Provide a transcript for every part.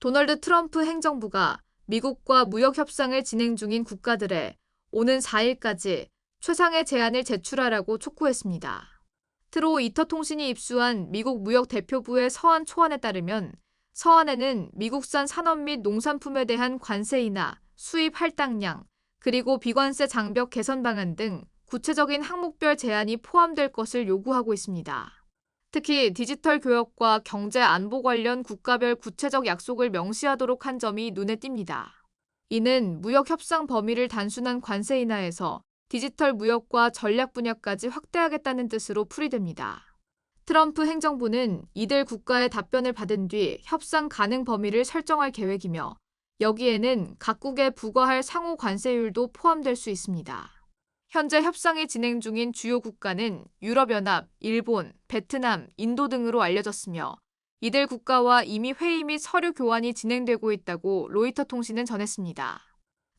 도널드 트럼프 행정부가 미국과 무역 협상을 진행 중인 국가들에 오는 4일까지 최상의 제안을 제출하라고 촉구했습니다. 트로 이터 통신이 입수한 미국 무역 대표부의 서한 초안에 따르면 서한에는 미국산 산업 및 농산품에 대한 관세이나 수입 할당량, 그리고 비관세 장벽 개선 방안 등 구체적인 항목별 제안이 포함될 것을 요구하고 있습니다. 특히 디지털 교역과 경제 안보 관련 국가별 구체적 약속을 명시하도록 한 점이 눈에 띕니다. 이는 무역 협상 범위를 단순한 관세 인하에서 디지털 무역과 전략 분야까지 확대하겠다는 뜻으로 풀이됩니다. 트럼프 행정부는 이들 국가의 답변을 받은 뒤 협상 가능 범위를 설정할 계획이며 여기에는 각국에 부과할 상호 관세율도 포함될 수 있습니다. 현재 협상이 진행 중인 주요 국가는 유럽연합, 일본, 베트남, 인도 등으로 알려졌으며 이들 국가와 이미 회의 및 서류 교환이 진행되고 있다고 로이터 통신은 전했습니다.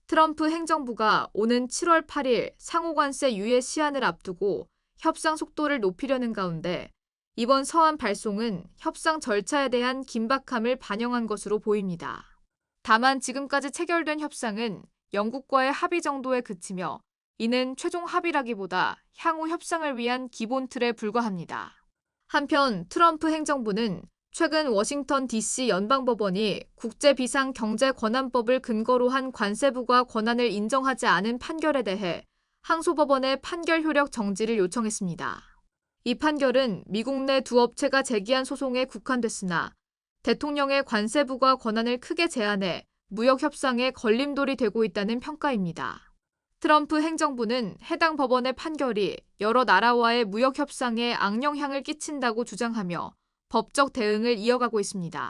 트럼프 행정부가 오는 7월 8일 상호관세 유예 시한을 앞두고 협상 속도를 높이려는 가운데 이번 서한 발송은 협상 절차에 대한 긴박함을 반영한 것으로 보입니다. 다만 지금까지 체결된 협상은 영국과의 합의 정도에 그치며 이는 최종 합의라기보다 향후 협상을 위한 기본 틀에 불과합니다. 한편 트럼프 행정부는 최근 워싱턴 DC 연방법원이 국제비상경제권한법을 근거로 한 관세부가 권한을 인정하지 않은 판결에 대해 항소법원의 판결 효력 정지를 요청했습니다. 이 판결은 미국 내 두 업체가 제기한 소송에 국한됐으나 대통령의 관세부가 권한을 크게 제한해 무역 협상에 걸림돌이 되고 있다는 평가입니다. 트럼프 행정부는 해당 법원의 판결이 여러 나라와의 무역 협상에 악영향을 끼친다고 주장하며 법적 대응을 이어가고 있습니다.